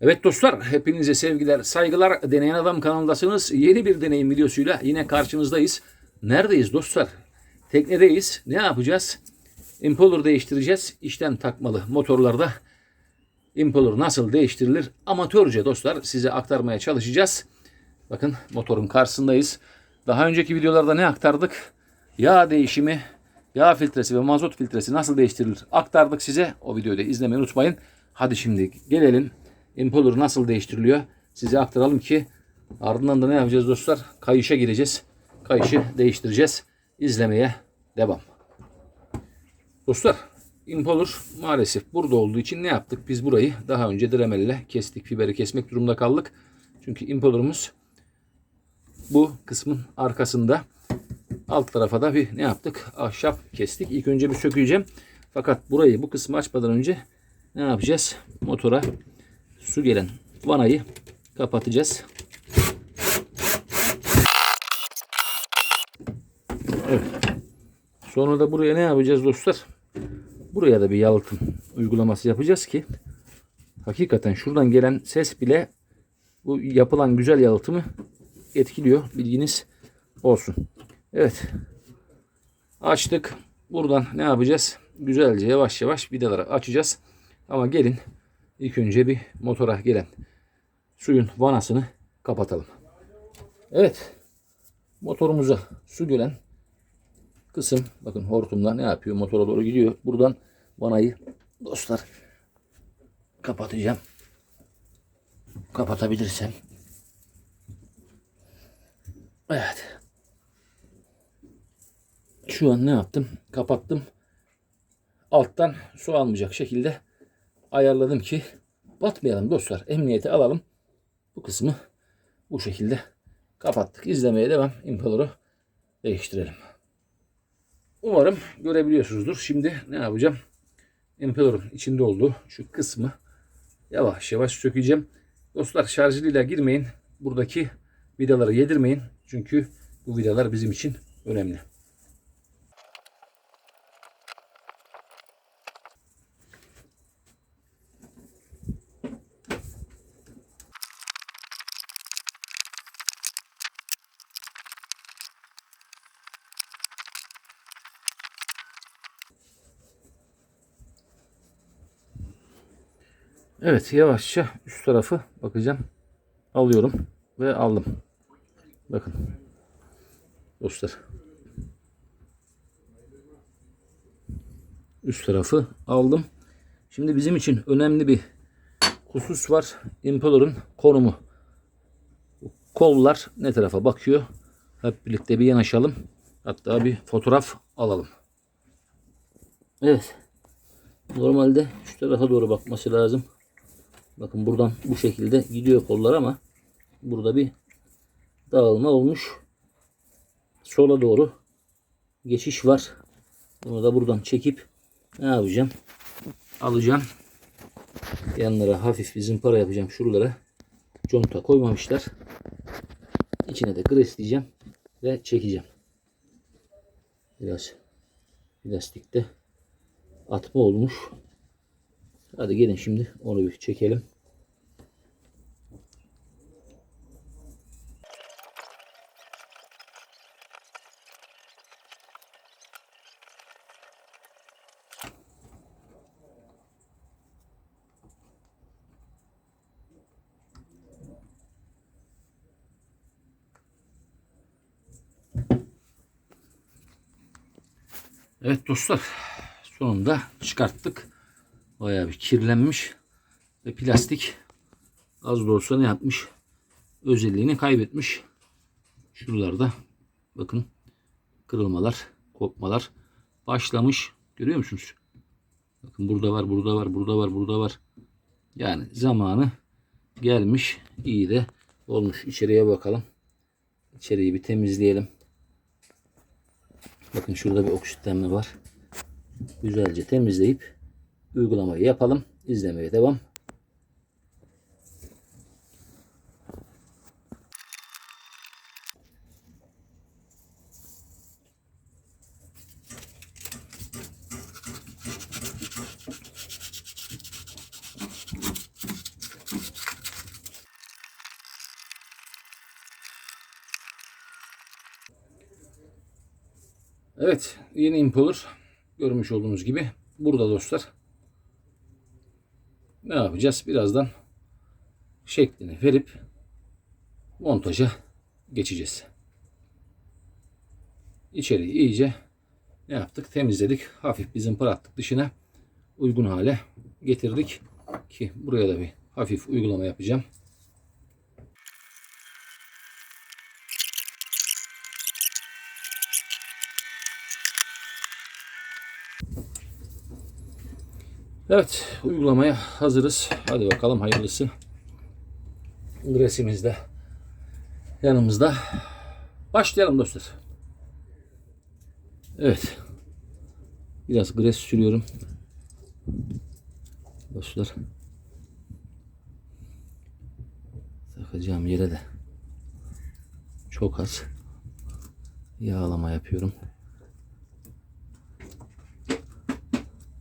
Evet dostlar, hepinize sevgiler, saygılar. Deneyen Adam kanalındasınız. Yeni bir deneyim videosuyla yine karşınızdayız. Neredeyiz dostlar? Teknedeyiz. Ne yapacağız? Impeller değiştireceğiz. İşten takmalı motorlarda impeller nasıl değiştirilir? Amatörce dostlar size aktarmaya çalışacağız. Bakın motorun karşısındayız. Daha önceki videolarda ne aktardık? Yağ değişimi, yağ filtresi ve mazot filtresi nasıl değiştirilir? Aktardık size. O videoyu da izlemeyi unutmayın. Hadi şimdi gelelim. Impeller nasıl değiştiriliyor? Size aktaralım ki ardından da ne yapacağız dostlar? Kayışa gireceğiz. Kayışı değiştireceğiz. İzlemeye devam. Dostlar impeller maalesef burada olduğu için ne yaptık? Biz burayı daha önce dremelle kestik. Fiberi kesmek durumunda kaldık. Çünkü impellerımız bu kısmın arkasında. Alt tarafa da bir ne yaptık? Ahşap kestik. İlk önce bir sökeceğim. Fakat burayı bu kısmı açmadan önce ne yapacağız? Motora su gelen vanayı kapatacağız. Evet. Sonra da buraya ne yapacağız dostlar? Buraya da bir yalıtım uygulaması yapacağız ki hakikaten şuradan gelen ses bile bu yapılan güzel yalıtımı etkiliyor. Bilginiz olsun. Evet. Açtık. Buradan ne yapacağız? Güzelce yavaş yavaş vidaları açacağız. Ama gelin ilk önce bir motora gelen suyun vanasını kapatalım. Evet. Motorumuza su gelen kısım bakın hortumla ne yapıyor? Motora doğru gidiyor. Buradan vanayı dostlar kapatacağım. Kapatabilirsem. Evet. Şu an ne yaptım? Kapattım. Alttan su almayacak şekilde ayarladım ki batmayalım dostlar. Emniyete alalım. Bu kısmı bu şekilde kapattık. İzlemeye devam. Impeller'ı değiştirelim. Umarım görebiliyorsunuzdur. Şimdi ne yapacağım? Impeller'ın içinde olduğu şu kısmı yavaş yavaş sökeceğim. Dostlar şarjıyla girmeyin. Buradaki vidaları yedirmeyin. Çünkü bu vidalar bizim için önemli. Evet yavaşça üst tarafı bakacağım. Alıyorum ve aldım. Bakın. Dostlar. Üst tarafı aldım. Şimdi bizim için önemli bir husus var. Impeller'ın konumu. Kollar ne tarafa bakıyor? Hep birlikte bir yanaşalım. Hatta bir fotoğraf alalım. Evet. Normalde şu tarafa doğru bakması lazım. Bakın buradan bu şekilde gidiyor kollar ama burada bir dağılma olmuş. Sola doğru geçiş var. Bunu da buradan çekip ne yapacağım? Alacağım. Yanlara hafif bir zımpara yapacağım. Şuralara conta koymamışlar. İçine de gresleyeceğim ve çekeceğim. Biraz plastikte atma olmuş. Hadi gelin şimdi onu bir çekelim. Evet dostlar sonunda çıkarttık. Bayağı bir kirlenmiş ve plastik az da olsa ne yapmış? Özelliğini kaybetmiş. Şuralarda bakın kırılmalar, kopmalar başlamış. Görüyor musunuz? Bakın burada var, burada var, burada var, burada var. Yani zamanı gelmiş. iyi de olmuş. İçeriye bakalım. İçeriği bir temizleyelim. Bakın şurada bir oksitlenme var. Güzelce temizleyip uygulamayı yapalım. İzlemeye devam. Evet yeni impolar görmüş olduğunuz gibi burada dostlar. Ne yapacağız? Birazdan şeklini verip montaja geçeceğiz. İçeri iyice ne yaptık? Temizledik. Hafif bizim pırattık dışına uygun hale getirdik ki buraya da bir hafif uygulama yapacağım. Evet uygulamaya hazırız. Hadi bakalım hayırlısı. Gresimiz de yanımızda. Başlayalım dostlar. Evet. Biraz gres sürüyorum. Dostlar. Takacağım yere de çok az yağlama yapıyorum.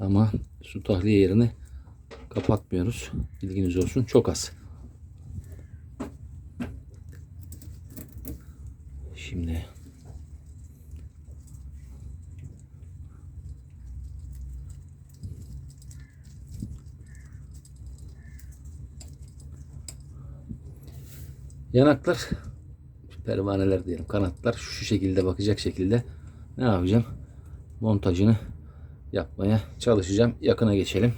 Ama su tahliye yerini kapatmıyoruz. Bilginiz olsun. Çok az. Şimdi yanaklar pervaneler diyelim kanatlar şu şekilde bakacak şekilde ne yapacağım montajını yapmaya çalışacağım. Yakına geçelim.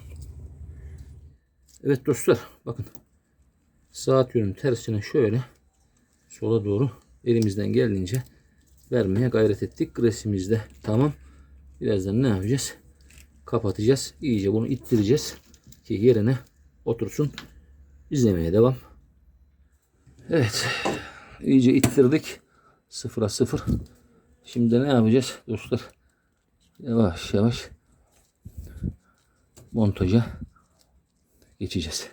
Evet dostlar bakın. Saat yönüm tersine şöyle sola doğru elimizden geldiğince vermeye gayret ettik. Gresimiz de tamam. Birazdan ne yapacağız? Kapatacağız. İyice bunu ittireceğiz ki yerine otursun. İzlemeye devam. Evet. iyice ittirdik. Sıfıra sıfır. Şimdi ne yapacağız dostlar? Yavaş yavaş montaja geçeceğiz.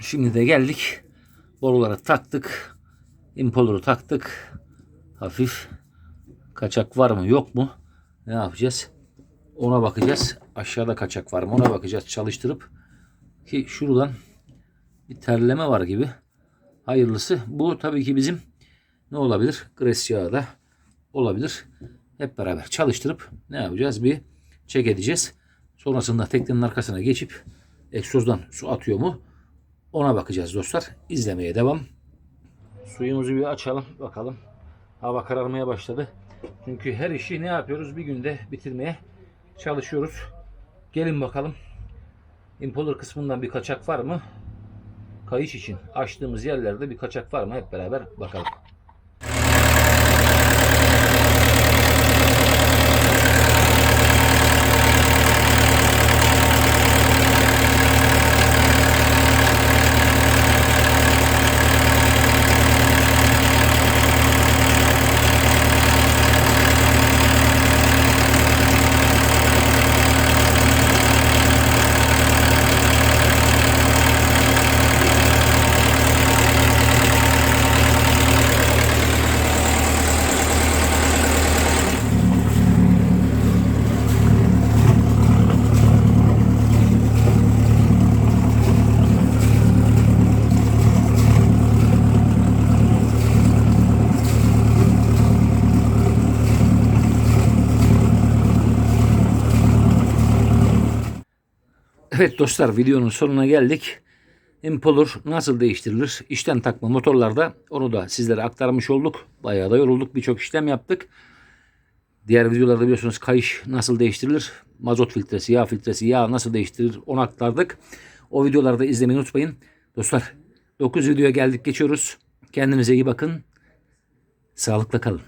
Şimdi de geldik. Boruları taktık. Impoler'ı taktık. Hafif kaçak var mı yok mu? Ne yapacağız? Ona bakacağız. Aşağıda kaçak var mı? Ona bakacağız çalıştırıp. Ki şuradan bir terleme var gibi. Hayırlısı. Bu tabii ki bizim ne olabilir? Gres yağı da olabilir. Hep beraber çalıştırıp ne yapacağız? Bir çek edeceğiz. Sonrasında teknenin arkasına geçip egzozdan su atıyor mu? Ona bakacağız dostlar. İzlemeye devam. Suyumuzu bir açalım bakalım. Hava kararmaya başladı. Çünkü her işi ne yapıyoruz? Bir günde bitirmeye çalışıyoruz. Gelin bakalım. Impoller kısmından bir kaçak var mı? Kayış için açtığımız yerlerde bir kaçak var mı? Hep beraber bakalım. Evet dostlar videonun sonuna geldik. Impoller nasıl değiştirilir? İşten takma motorlarda onu da sizlere aktarmış olduk. Bayağı da yorulduk. Birçok işlem yaptık. Diğer videolarda biliyorsunuz kayış nasıl değiştirilir? Mazot filtresi, yağ filtresi, yağ nasıl değiştirilir? Onu aktardık. O videoları da izlemeyi unutmayın. Dostlar 9 videoya geldik geçiyoruz. Kendinize iyi bakın. Sağlıkla kalın.